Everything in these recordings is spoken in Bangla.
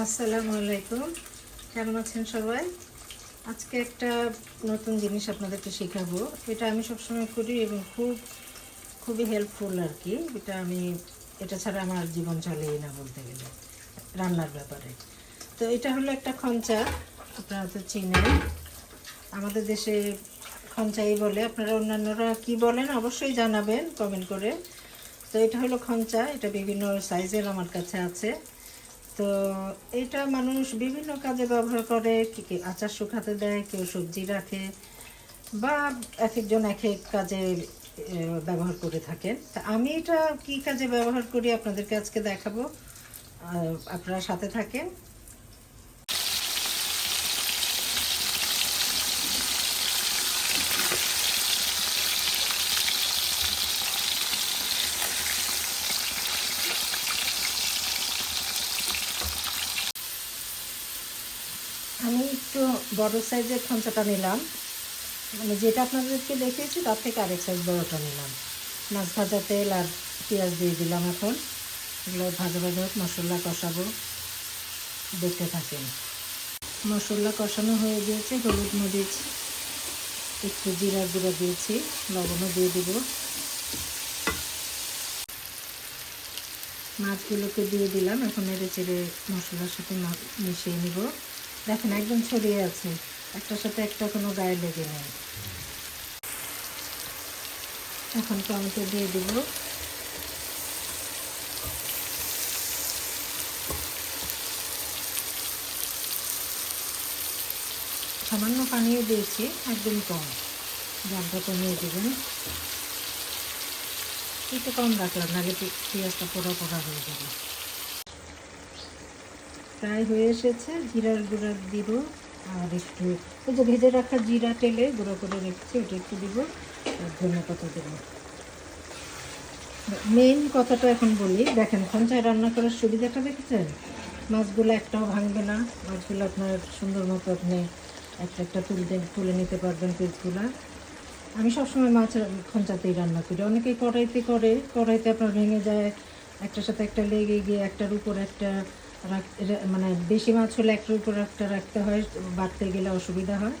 আসসালামু আলাইকুম। কেমন আছেন সবাই? আজকে একটা নতুন জিনিস আপনাদেরকে শেখাবো। এটা আমি সবসময় করি এবং খুব, খুবই হেল্পফুল আর কি। এটা আমি, এটা ছাড়া আমার জীবন চলেই না বলতে গেলে, রান্নার ব্যাপারে। তো এটা হলো একটা খঞ্চা। আপনারা তো চিনেন। আমাদের দেশে খঞ্চাই বলে। আপনারা অন্যান্যরা কি বলেন অবশ্যই জানাবেন কমেন্ট করে। তো এটা হলো খঞ্চা। এটা বিভিন্ন সাইজের আমার কাছে আছে। তো এটা মানুষ বিভিন্ন কাজে ব্যবহার করে, কি কি আচার শুকাতে দেয়, কেউ সবজি রাখে বা এক একজন এক এক কাজে ব্যবহার করে থাকেন। তা আমি এটা কি কাজে ব্যবহার করি আপনাদেরকে আজকে দেখাবো। আপনারা সাথে থাকেন। আমি একটু বড় সাইজের খঞ্চাটা নিলাম। মানে যেটা আপনাদেরকে দেখিয়েছি তার থেকে আরেক সাইজ বড়টা নিলাম। মাছ ভাজা তেল আর পেঁয়াজ দিয়ে দিলাম এখন। এগুলো ভাজা ভাজা হোক, মশলা কষাবো। দেখতে থাকেন। মশলা কষানো হয়ে গিয়েছে হলুদ মরিচ একটু জিরা গুঁড়ো দিয়েছি লবণও দিয়ে দিব। মাছগুলোকে দিয়ে দিলাম এখন এড়ে চেড়ে মশলার সাথে মিশিয়ে নিব। দেখেন, একদম ছড়িয়ে আছে। একটার সাথে একটা কোনো গায়ে লেগে নেই। এখন টমেটো দিয়ে দিব। সামান্য পানিও দিয়েছি, একদম কম। জলটা কমিয়ে দেবেন। একটু কম রাখলাম, নাহলে পেঁয়াজটা পোড়া পোড়া হয়ে যাবে। প্রায় হয়ে এসেছে, জিরার গুঁড়া দিব আর একটু ওই যে ভেজে রাখা জিরা তেলে গুঁড়ো করে রেখেছি, ওটা একটু দিব আর ধনে পাতা দেব। মেইন কথাটা এখন বলি, দেখেন খঞ্চায় রান্না করার সুবিধাটা দেখেছেন? মাছগুলো একটাও ভাঙবে না, মাছগুলো আপনার সুন্দর মতো আপনি একটা একটা তুলতে তুলে নিতে পারবেন পিসগুলা। আমি সবসময় মাছ খঞ্চাতেই রান্না করি। অনেকেই কড়াইতে করে, কড়াইতে আপনার ভেঙে যায়, একটার সাথে একটা লেগে গিয়ে, একটার উপর একটা মানে বেশি মাছ হলে একটার উপর একটা রাখতে হয়, বাড়তে গেলে অসুবিধা হয়।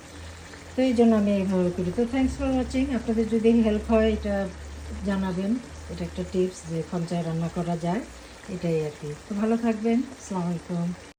তো এই জন্য আমি এইভাবে করি। তো থ্যাংকস ফর ওয়াচিং আপনাদের যদি হেল্প হয়, এটা জানাবেন। এটা একটা টিপস যে খঞ্চায় রান্না করা যায়। এটাই আর কি। তো ভালো থাকবেন। আসসালামু আলাইকুম।